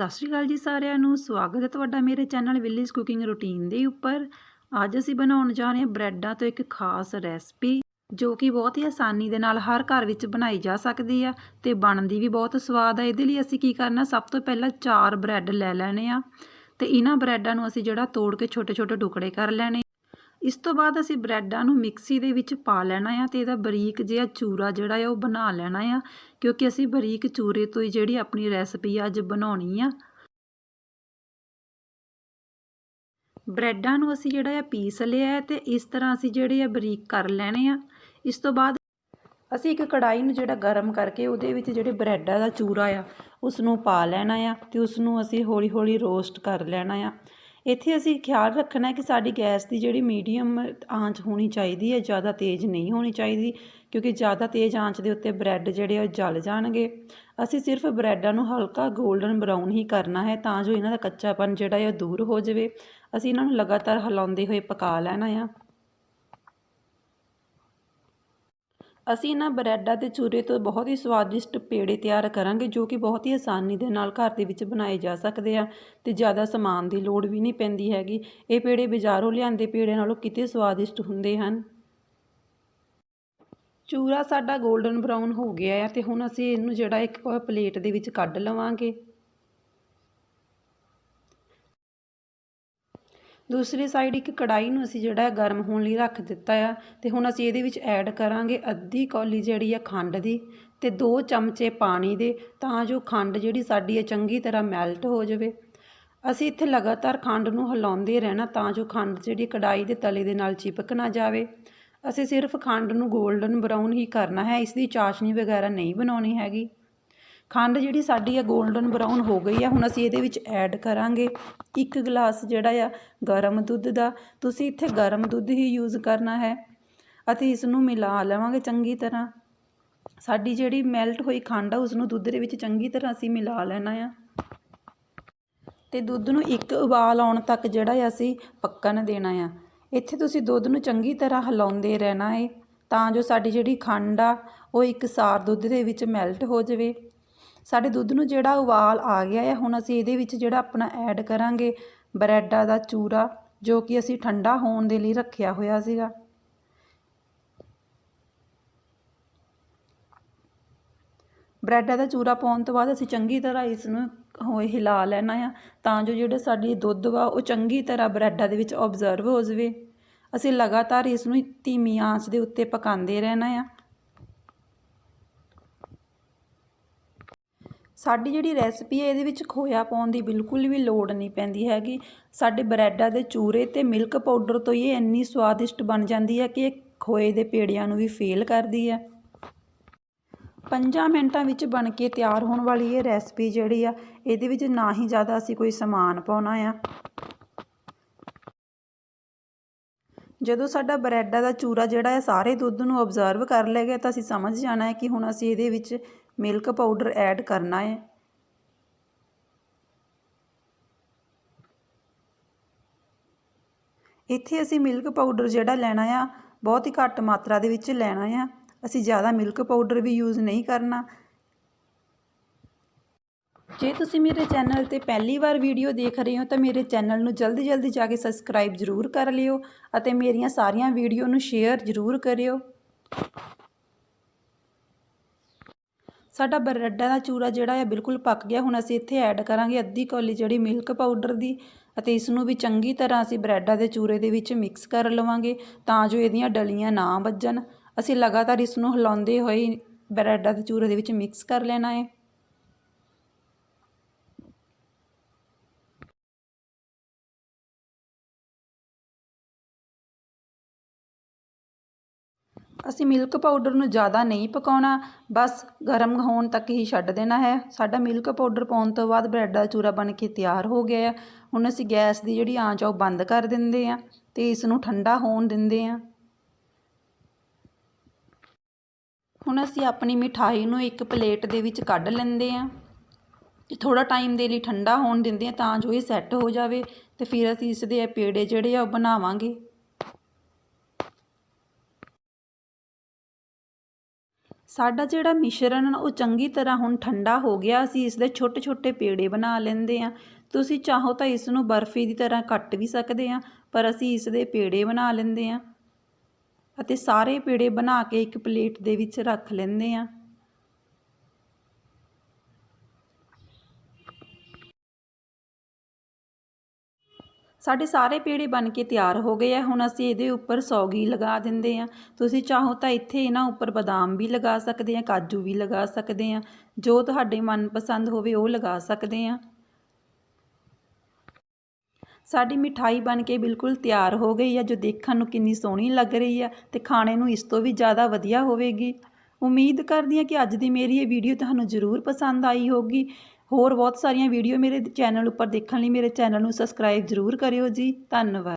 ਸਤਿ ਸ਼੍ਰੀ ਅਕਾਲ ਜੀ ਸਾਰਿਆਂ ਨੂੰ। ਸਵਾਗਤ ਹੈ ਤੁਹਾਡਾ ਮੇਰੇ ਚੈਨਲ ਵਿਲੇਜ ਕੁਕਿੰਗ ਰੂਟੀਨ ਦੇ ਉੱਪਰ। ਅੱਜ ਅਸੀਂ ਬਣਾਉਣ ਜਾ ਰਹੇ ਹਾਂ ਬ੍ਰੈਡਾਂ ਤੋਂ ਇੱਕ ਖਾਸ ਰੈਸਪੀ, ਜੋ ਕਿ ਬਹੁਤ ਹੀ ਆਸਾਨੀ ਦੇ ਨਾਲ ਹਰ ਘਰ ਵਿੱਚ ਬਣਾਈ ਜਾ ਸਕਦੀ ਆ ਤੇ ਬਣਦੀ ਵੀ ਬਹੁਤ ਸਵਾਦ ਆ। ਇਹਦੇ ਲਈ ਅਸੀਂ ਕੀ ਕਰਨਾ, ਸਭ ਤੋਂ ਪਹਿਲਾਂ ਚਾਰ ਬ੍ਰੈਡ ਲੈ ਲੈਣੇ ਆ ਤੇ ਇਹਨਾਂ ਬ੍ਰੈਡਾਂ ਨੂੰ ਅਸੀਂ ਜਿਹੜਾ ਤੋੜ ਕੇ ਛੋਟੇ ਛੋਟੇ ਟੁਕੜੇ ਕਰ ਲੈਣੇ ਇਸ ਤੋਂ ਬਾਅਦ ਅਸੀਂ ਬ੍ਰੈਡਾਂ ਨੂੰ ਮਿਕਸੀ ਦੇ ਵਿੱਚ ਪਾ ਲੈਣਾ ਆ ਅਤੇ ਇਹਦਾ ਬਰੀਕ ਜਿਹਾ ਚੂਰਾ ਜਿਹੜਾ ਆ ਉਹ ਬਣਾ ਲੈਣਾ ਆ, ਕਿਉਂਕਿ ਅਸੀਂ ਬਰੀਕ ਚੂਰੇ ਤੋਂ ਹੀ ਜਿਹੜੀ ਆਪਣੀ ਰੈਸਪੀ ਅੱਜ ਬਣਾਉਣੀ ਆ। ਬ੍ਰੈਡਾਂ ਨੂੰ ਅਸੀਂ ਜਿਹੜਾ ਆ ਪੀਸ ਲਿਆ ਹੈ ਤੇ ਇਸ ਤਰ੍ਹਾਂ ਅਸੀਂ ਜਿਹੜੇ ਆ ਬਰੀਕ ਕਰ ਲੈਣੇ ਆ। ਇਸ ਤੋਂ ਬਾਅਦ ਅਸੀਂ ਇੱਕ ਕੜਾਈ ਨੂੰ ਜਿਹੜਾ ਗਰਮ ਕਰਕੇ ਉਹਦੇ ਵਿੱਚ ਜਿਹੜੇ ਬ੍ਰੈਡਾਂ ਦਾ ਚੂਰਾ ਆ ਉਸ ਨੂੰ ਪਾ ਲੈਣਾ ਆ ਤੇ ਉਸ ਨੂੰ ਅਸੀਂ ਹੌਲੀ ਹੌਲੀ ਰੋਸਟ ਕਰ ਲੈਣਾ ਆ। ਇੱਥੇ ਅਸੀਂ ਖਿਆਲ ਰੱਖਣਾ ਕਿ ਸਾਡੀ ਗੈਸ ਦੀ ਜਿਹੜੀ ਮੀਡੀਅਮ ਆਂਚ ਹੋਣੀ ਚਾਹੀਦੀ ਹੈ, ਜ਼ਿਆਦਾ ਤੇਜ਼ ਨਹੀਂ ਹੋਣੀ ਚਾਹੀਦੀ, ਕਿਉਂਕਿ ਜ਼ਿਆਦਾ ਤੇਜ਼ ਆਂਚ ਦੇ ਉੱਤੇ ਬ੍ਰੈਡ ਜਿਹੜੇ ਆ ਉਹ ਜਲ ਜਾਣਗੇ। ਅਸੀਂ ਸਿਰਫ ਬ੍ਰੈਡਾਂ ਨੂੰ ਹਲਕਾ 골ਡਨ ਬਰਾਊਨ ਹੀ ਕਰਨਾ ਹੈ ਤਾਂ ਜੋ ਇਹਨਾਂ ਦਾ ਕੱਚਾਪਨ ਜਿਹੜਾ ਹੈ ਉਹ ਦੂਰ ਹੋ ਜਾਵੇ। ਅਸੀਂ ਇਹਨਾਂ ਨੂੰ ਲਗਾਤਾਰ ਹਿਲਾਉਂਦੇ ਹੋਏ ਪਕਾ ਲੈਣਾ ਆ। ਅਸੀਂ ਇਹਨਾਂ ਬਰੈਡਾਂ ਦੇ ਚੂਰੇ ਤੋਂ ਬਹੁਤ ਹੀ ਸਵਾਦਿਸ਼ਟ ਪੇੜੇ ਤਿਆਰ ਕਰਾਂਗੇ, ਜੋ ਕਿ ਬਹੁਤ ਹੀ ਆਸਾਨੀ ਦੇ ਨਾਲ ਘਰ ਦੇ ਵਿੱਚ ਬਣਾਏ ਜਾ ਸਕਦੇ ਆ ਤੇ ਜ਼ਿਆਦਾ ਸਮਾਨ ਦੀ ਲੋੜ ਵੀ ਨਹੀਂ ਪੈਂਦੀ ਹੈਗੀ। ਇਹ ਪੇੜੇ ਬਾਜ਼ਾਰੋਂ ਲਿਆਂਦੇ ਪੇੜੇ ਨਾਲੋਂ ਕਿਤੇ ਸਵਾਦਿਸ਼ਟ ਹੁੰਦੇ ਹਨ। ਚੂਰਾ ਸਾਡਾ 골ਡਨ ਬਰਾਊਨ ਹੋ ਗਿਆ ਆ ਤੇ ਹੁਣ ਅਸੀਂ ਇਹਨੂੰ ਜਿਹੜਾ ਇੱਕ ਪਲੇਟ ਦੇ ਵਿੱਚ ਕੱਢ ਲਵਾਂਗੇ। ਦੂਸਰੀ ਸਾਈਡ ਇੱਕ ਕੜਾਈ ਨੂੰ ਅਸੀਂ ਜਿਹੜਾ ਹੈ ਗਰਮ ਹੋਣ ਲਈ ਰੱਖ ਦਿੱਤਾ ਆ ਤੇ ਹੁਣ ਅਸੀਂ ਇਹਦੇ ਵਿੱਚ ਐਡ ਕਰਾਂਗੇ ਅੱਧੀ ਕੌਲੀ ਜਿਹੜੀ ਆ ਖੰਡ ਦੀ ਤੇ 2 ਚਮਚੇ ਪਾਣੀ ਦੇ ਤਾਂ ਜੋ ਖੰਡ ਜਿਹੜੀ ਸਾਡੀ ਹੈ ਚੰਗੀ ਤਰ੍ਹਾਂ ਮੈਲਟ ਹੋ ਜਾਵੇ। ਅਸੀਂ ਇੱਥੇ ਲਗਾਤਾਰ ਖੰਡ ਨੂੰ ਹਿਲਾਉਂਦੇ ਰਹਿਣਾ ਤਾਂ ਜੋ ਖੰਡ ਜਿਹੜੀ ਕੜਾਈ ਦੇ ਤਲੇ ਦੇ ਨਾਲ ਚਿਪਕ ਨਾ ਜਾਵੇ। ਅਸੀਂ ਸਿਰਫ ਖੰਡ ਨੂੰ 골ਡਨ ਬਰਾਊਨ ਹੀ ਕਰਨਾ ਹੈ, ਇਸ ਦੀ ਚਾਸ਼ਨੀ ਵਗੈਰਾ ਨਹੀਂ ਬਣਾਉਣੀ ਹੈਗੀ। ਖੰਡ ਜਿਹੜੀ ਸਾਡੀ ਆ 골ਡਨ ਬਰਾਊਨ ਹੋ ਗਈ ਆ, ਹੁਣ ਅਸੀਂ ਇਹਦੇ ਵਿੱਚ ਐਡ ਕਰਾਂਗੇ ਇੱਕ ਗਲਾਸ ਜਿਹੜਾ ਆ ਗਰਮ ਦੁੱਧ ਦਾ। ਤੁਸੀਂ ਇੱਥੇ ਗਰਮ ਦੁੱਧ ਹੀ ਯੂਜ਼ ਕਰਨਾ ਹੈ। ਅਤੇ ਇਸ ਨੂੰ ਮਿਲਾ ਲਵਾਂਗੇ ਚੰਗੀ ਤਰ੍ਹਾਂ। ਸਾਡੀ ਜਿਹੜੀ ਮੈਲਟ ਹੋਈ ਖੰਡ ਆ ਉਸ ਨੂੰ ਦੁੱਧ ਦੇ ਵਿੱਚ ਚੰਗੀ ਤਰ੍ਹਾਂ ਅਸੀਂ ਮਿਲਾ ਲੈਣਾ ਆ। ਤੇ ਦੁੱਧ ਨੂੰ ਇੱਕ ਉਬਾਲ ਆਉਣ ਤੱਕ ਜਿਹੜਾ ਅਸੀਂ ਪੱਕਣ ਦੇਣਾ ਆ। ਇੱਥੇ ਤੁਸੀਂ ਦੁੱਧ ਨੂੰ ਚੰਗੀ ਤਰ੍ਹਾਂ ਹਿਲਾਉਂਦੇ ਰਹਿਣਾ ਹੈ ਤਾਂ ਜੋ ਸਾਡੀ ਜਿਹੜੀ ਖੰਡ ਆ, ਉਹ ਇੱਕ ਸਾਰ ਦੁੱਧ ਦੇ ਵਿੱਚ ਮੈਲਟ ਹੋ ਜਾਵੇ। ਸਾਡੇ ਦੁੱਧ ਨੂੰ ਜਿਹੜਾ ਉਬਾਲ ਆ ਗਿਆ ਹੈ, ਹੁਣ ਅਸੀਂ ਇਹਦੇ ਵਿੱਚ ਜਿਹੜਾ ਆਪਣਾ ਐਡ ਕਰਾਂਗੇ ਬਰੈਡਾਂ ਦਾ ਚੂਰਾ, ਜੋ ਕਿ ਅਸੀਂ ਠੰਡਾ ਹੋਣ ਦੇ ਲਈ ਰੱਖਿਆ ਹੋਇਆ ਸੀਗਾ। ਬ੍ਰੈਡਾਂ ਦਾ ਚੂਰਾ ਪਾਉਣ ਤੋਂ ਬਾਅਦ ਅਸੀਂ ਚੰਗੀ ਤਰ੍ਹਾਂ ਇਸ ਨੂੰ ਹੋਏ ਹਿਲਾ ਲੈਣਾ ਆ, ਤਾਂ ਜੋ ਜਿਹੜਾ ਸਾਡੀ ਦੁੱਧ ਵਾ, ਉਹ ਚੰਗੀ ਤਰ੍ਹਾਂ ਬ੍ਰੈਡਾਂ ਦੇ ਵਿੱਚ ਆਬਜ਼ਰਵ ਹੋ ਜਾਵੇ। ਅਸੀਂ ਲਗਾਤਾਰ ਇਸ ਨੂੰ ਧੀਮੀ ਆਂਚ ਦੇ ਉੱਤੇ ਪਕਾਉਂਦੇ ਰਹਿਣਾ ਆ। ਸਾਡੀ ਜਿਹੜੀ ਰੈਸਪੀ ਹੈ, ਇਹਦੇ ਵਿੱਚ ਖੋਇਆ ਪਾਉਣ ਦੀ ਬਿਲਕੁਲ ਵੀ ਲੋੜ ਨਹੀਂ ਪੈਂਦੀ ਹੈਗੀ। ਸਾਡੇ ਬਰੈਡਾਂ ਦੇ ਚੂਰੇ ਤੇ ਮਿਲਕ ਪਾਊਡਰ ਤੋਂ ਇਹ ਇੰਨੀ ਸਵਾਦਿਸ਼ਟ ਬਣ ਜਾਂਦੀ ਹੈ ਕਿ ਇਹ ਖੋਏ ਦੇ ਪੇੜਿਆਂ ਨੂੰ ਵੀ ਫੇਲ ਕਰਦੀ ਹੈ। ਪੰਜਾਂ ਮਿੰਟਾਂ ਵਿੱਚ ਬਣ ਕੇ ਤਿਆਰ ਹੋਣ ਵਾਲੀ ਇਹ ਰੈਸਪੀ ਜਿਹੜੀ ਆ, ਇਹਦੇ ਵਿੱਚ ਨਾ ਹੀ ਜ਼ਿਆਦਾ ਅਸੀਂ ਕੋਈ ਸਮਾਨ ਪਾਉਣਾ ਆ। ਜਦੋਂ ਸਾਡਾ ਬਰੈਡਾਂ ਦਾ ਚੂਰਾ ਜਿਹੜਾ ਹੈ, ਸਾਰੇ ਦੁੱਧ ਨੂੰ ਆਬਜ਼ਰਵ ਕਰ ਲੇਗਾ ਤਾਂ ਅਸੀਂ ਸਮਝ ਜਾਣਾ ਹੈ ਕਿ ਹੁਣ ਅਸੀਂ ਇਹਦੇ ਵਿੱਚ ਮਿਲਕ ਪਾਊਡਰ ਐਡ ਕਰਨਾ ਹੈ। ਇੱਥੇ ਅਸੀਂ ਮਿਲਕ ਪਾਊਡਰ ਜਿਹੜਾ ਲੈਣਾ ਆ, ਬਹੁਤ ਹੀ ਘੱਟ ਮਾਤਰਾ ਦੇ ਵਿੱਚ ਲੈਣਾ ਆ। ਅਸੀਂ ਜ਼ਿਆਦਾ ਮਿਲਕ ਪਾਊਡਰ ਵੀ ਯੂਜ਼ ਨਹੀਂ ਕਰਨਾ। ਜੇ ਤੁਸੀਂ ਮੇਰੇ ਚੈਨਲ ਤੇ ਪਹਿਲੀ ਵਾਰ ਵੀਡੀਓ ਦੇਖ ਰਹੇ ਹੋ, ਤਾਂ ਮੇਰੇ ਚੈਨਲ ਨੂੰ ਜਲਦੀ ਜਲਦੀ ਜਾ ਕੇ ਸਬਸਕ੍ਰਾਈਬ ਜ਼ਰੂਰ ਕਰ ਲਿਓ ਅਤੇ ਮੇਰੀਆਂ ਸਾਰੀਆਂ ਵੀਡੀਓ ਨੂੰ ਸ਼ੇਅਰ ਜ਼ਰੂਰ ਕਰਿਓ। ਸਾਡਾ ਬਰੈਡਾਂ ਦਾ ਚੂਰਾ ਜਿਹੜਾ ਆ ਬਿਲਕੁਲ ਪੱਕ ਗਿਆ। ਹੁਣ ਅਸੀਂ ਇੱਥੇ ਐਡ ਕਰਾਂਗੇ ਅੱਧੀ ਕੌਲੀ ਜਿਹੜੀ ਮਿਲਕ ਪਾਊਡਰ ਦੀ ਅਤੇ ਇਸ ਨੂੰ ਵੀ ਚੰਗੀ ਤਰ੍ਹਾਂ ਅਸੀਂ ਬਰੈਡਾਂ ਦੇ ਚੂਰੇ ਦੇ ਵਿੱਚ ਮਿਕਸ ਕਰ ਲਵਾਂਗੇ ਤਾਂ ਜੋ ਇਹਦੀਆਂ ਡਲੀਆਂ ਨਾ ਵੱਜਣ। ਅਸੀਂ ਲਗਾਤਾਰ ਇਸ ਨੂੰ ਹਿਲਾਉਂਦੇ ਹੋਏ ਬਰੈਡਾਂ ਦੇ ਚੂਰੇ ਦੇ ਵਿੱਚ ਮਿਕਸ ਕਰ ਲੈਣਾ ਹੈ। ਅਸੀਂ ਮਿਲਕ ਪਾਊਡਰ ਨੂੰ ਜ਼ਿਆਦਾ ਨਹੀਂ ਪਕਾਉਣਾ, ਬਸ ਗਰਮ ਹੋਣ ਤੱਕ ਹੀ ਛੱਡ ਦੇਣਾ ਹੈ। ਸਾਡਾ ਮਿਲਕ ਪਾਊਡਰ ਪਾਉਣ ਤੋਂ ਬਾਅਦ ਬ੍ਰੈਡ ਦਾ ਚੂਰਾ ਬਣ ਕੇ ਤਿਆਰ ਹੋ ਗਿਆ ਹੈ ਹੁਣ ਅਸੀਂ ਗੈਸ ਦੀ ਜਿਹੜੀ ਆਂਚ ਆ ਉਹ ਬੰਦ ਕਰ ਦਿੰਦੇ ਆ ਤੇ ਇਸ ਨੂੰ ਠੰਡਾ ਹੋਣ ਦਿੰਦੇ ਆ। ਹੁਣ ਅਸੀਂ ਆਪਣੀ ਮਿਠਾਈ ਨੂੰ ਇੱਕ ਪਲੇਟ ਦੇ ਵਿੱਚ ਕੱਢ ਲੈਂਦੇ ਆ ਤੇ ਥੋੜਾ ਟਾਈਮ ਦੇ ਲਈ ਠੰਡਾ ਹੋਣ ਦਿੰਦੇ ਆ ਤਾਂ ਜੋ ਇਹ ਸੈੱਟ ਹੋ ਜਾਵੇ ਤੇ ਫਿਰ ਅਸੀਂ ਇਸ ਦੇ ਪੇੜੇ ਜਿਹੜੇ ਆ ਉਹ ਬਣਾਵਾਂਗੇ। ਸਾਡਾ ਜਿਹੜਾ ਮਿਸ਼ਰਣ ਉਹ ਚੰਗੀ ਤਰ੍ਹਾਂ ਹੁਣ ਠੰਡਾ ਹੋ ਗਿਆ, ਅਸੀਂ ਇਸ ਦੇ ਛੋਟੇ ਛੋਟੇ ਪੇੜੇ ਬਣਾ ਲੈਂਦੇ ਹਾਂ। ਤੁਸੀਂ ਚਾਹੋ ਤਾਂ ਇਸ ਨੂੰ ਬਰਫੀ ਦੀ ਤਰ੍ਹਾਂ ਕੱਟ ਵੀ ਸਕਦੇ ਹਾਂ, ਪਰ ਅਸੀਂ ਇਸ ਦੇ ਪੇੜੇ ਬਣਾ ਲੈਂਦੇ ਹਾਂ। ਅਤੇ ਸਾਰੇ ਪੇੜੇ ਬਣਾ ਕੇ ਇੱਕ ਪਲੇਟ ਦੇ ਵਿੱਚ ਰੱਖ ਲੈਂਦੇ ਹਾਂ। ਸਾਡੇ ਸਾਰੇ ਪੇੜੇ ਬਣ ਕੇ ਤਿਆਰ ਹੋ ਗਏ ਆ। ਹੁਣ ਅਸੀਂ ਇਹਦੇ ਉੱਪਰ ਸੌਗੀ ਲਗਾ ਦਿੰਦੇ ਆ। ਤੁਸੀਂ ਚਾਹੋ ਤਾਂ ਇੱਥੇ ਇਹਨਾਂ ਉੱਪਰ ਬਦਾਮ ਵੀ ਲਗਾ ਸਕਦੇ ਆ, ਕਾਜੂ ਵੀ ਲਗਾ ਸਕਦੇ ਆ। ਜੋ ਤੁਹਾਡੇ ਮਨਪਸੰਦ ਹੋਵੇ ਉਹ ਲਗਾ ਸਕਦੇ ਆ। ਸਾਡੀ ਮਿਠਾਈ ਬਣ ਕੇ ਬਿਲਕੁਲ ਤਿਆਰ ਹੋ ਗਈ ਆ। ਜੋ ਦੇਖਣ ਨੂੰ ਕਿੰਨੀ ਸੋਹਣੀ ਲੱਗ ਰਹੀ ਆ ਤੇ ਖਾਣੇ ਨੂੰ ਇਸ ਤੋਂ ਵੀ ਜ਼ਿਆਦਾ ਵਧੀਆ ਹੋਵੇਗੀ। ਉਮੀਦ ਕਰਦੀ ਹਾਂ ਕਿ ਅੱਜ ਦੀ ਮੇਰੀ ਇਹ ਵੀਡੀਓ ਤੁਹਾਨੂੰ ਜ਼ਰੂਰ ਪਸੰਦ ਆਈ ਹੋਗੀ ਹੋਰ ਬਹੁਤ ਸਾਰੀਆਂ ਵੀਡੀਓ ਮੇਰੇ ਚੈਨਲ ਉੱਪਰ ਦੇਖਣ ਲਈ ਮੇਰੇ ਚੈਨਲ ਨੂੰ ਸਬਸਕ੍ਰਾਈਬ ਜ਼ਰੂਰ ਕਰਿਓ ਜੀ, ਧੰਨਵਾਦ।